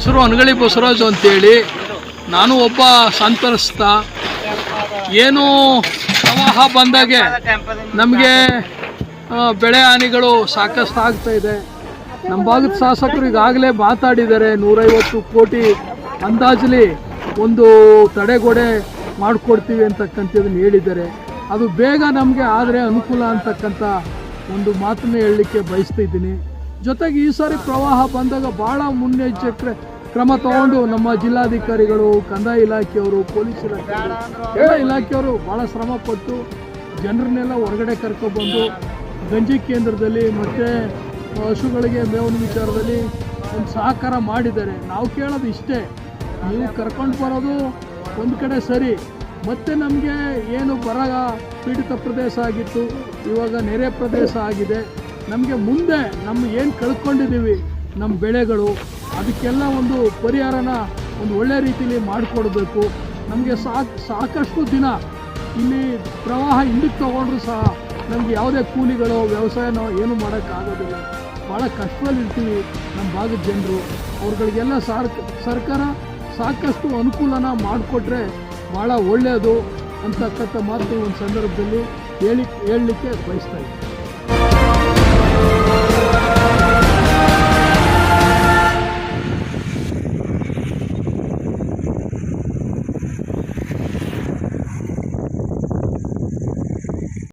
ಹೆಸರು ಅನಗಳಿ ಬಸವರಾಜು ಅಂತೇಳಿ ನಾನು ಒಬ್ಬ ಸಂತರಿಸ್ತ. ಏನು ಪ್ರವಾಹ ಬಂದಾಗೆ ನಮಗೆ ಬೆಳೆ ಹಾನಿಗಳು ಸಾಕಷ್ಟು ಆಗ್ತಾ ಇದೆ. ನಮ್ಮ ಭಾಗದ ಶಾಸಕರು ಈಗಾಗಲೇ ಮಾತಾಡಿದ್ದಾರೆ, ನೂರೈವತ್ತು ಕೋಟಿ ಅಂದಾಜಲಿ ಒಂದು ತಡೆಗೋಡೆ ಮಾಡಿಕೊಡ್ತೀವಿ ಅಂತಕ್ಕಂಥದ್ದನ್ನು ಹೇಳಿದ್ದಾರೆ. ಅದು ಬೇಗ ನಮಗೆ ಆದರೆ ಅನುಕೂಲ ಅಂತಕ್ಕಂಥ ಒಂದು ಮಾತನ್ನು ಹೇಳಲಿಕ್ಕೆ ಬಯಸ್ತಾ ಇದ್ದೀನಿ. ಜೊತೆಗೆ ಈ ಸಾರಿ ಪ್ರವಾಹ ಬಂದಾಗ ಭಾಳ ಮುನ್ನೆಚ್ಚರಿಕೆ ಕ್ರಮ ತಗೊಂಡು ನಮ್ಮ ಜಿಲ್ಲಾಧಿಕಾರಿಗಳು, ಕಂದಾಯ ಇಲಾಖೆಯವರು, ಪೊಲೀಸ್ ಇಲಾಖೆ ಎಲ್ಲ ಇಲಾಖೆಯವರು ಭಾಳ ಶ್ರಮ ಪಟ್ಟು ಜನರನ್ನೆಲ್ಲ ಹೊರಗಡೆ ಕರ್ಕೊಬಂದು ಗಂಜಿ ಕೇಂದ್ರದಲ್ಲಿ ಮತ್ತು ಹಸುಗಳಿಗೆ ಮೇವಿನ ವಿಚಾರದಲ್ಲಿ ಒಂದು ಸಹಕಾರ ಮಾಡಿದ್ದಾರೆ. ನಾವು ಕೇಳೋದು ಇಷ್ಟೇ. ನೀವು ಕರ್ಕೊಂಡು ಬರೋದು ಒಂದು ಕಡೆ ಸರಿ. ಮತ್ತೆ ನಮಗೆ ಏನು ಬರ, ಪೀಡಿತ ಪ್ರದೇಶ ಆಗಿತ್ತು. ಇವಾಗ ನೆರೆ ಪ್ರದೇಶ ಆಗಿದೆ. ನಮಗೆ ಮುಂದೆ ನಮ್ಮ ಏನು ಕಳ್ಕೊಂಡಿದ್ದೀವಿ ನಮ್ಮ ಬೆಳೆಗಳು, ಅದಕ್ಕೆಲ್ಲ ಒಂದು ಪರಿಹಾರನ ಒಂದು ಒಳ್ಳೆ ರೀತಿಯಲ್ಲಿ ಮಾಡಿಕೊಡ್ಬೇಕು. ನಮಗೆ ಸಾಕು, ಸಾಕಷ್ಟು ದಿನ ಇಲ್ಲಿ ಪ್ರವಾಹ ಹಿಂದಕ್ಕೆ ತಗೊಂಡ್ರು ಸಹ ನಮಗೆ ಯಾವುದೇ ಕೂಲಿಗಳು, ವ್ಯವಸಾಯನೋ ಏನು ಮಾಡೋಕ್ಕಾಗೋದಿಲ್ಲ. ಭಾಳ ಕಷ್ಟದಲ್ಲಿ ಇರ್ತೀವಿ ನಮ್ಮ ಭಾಗದ ಜನರು. ಅವ್ರುಗಳಿಗೆಲ್ಲ ಸಾರ್, ಸರ್ಕಾರ ಸಾಕಷ್ಟು ಅನುಕೂಲನ ಮಾಡಿಕೊಟ್ರೆ ಭಾಳ ಒಳ್ಳೆಯದು ಅಂತಕ್ಕಂಥ ಮಾತು ಒಂದು ಸಂದರ್ಭದಲ್ಲಿ ಹೇಳಿ, ಹೇಳಲಿಕ್ಕೆ ಬಯಸ್ತಾ ಇದ್ದೀನಿ.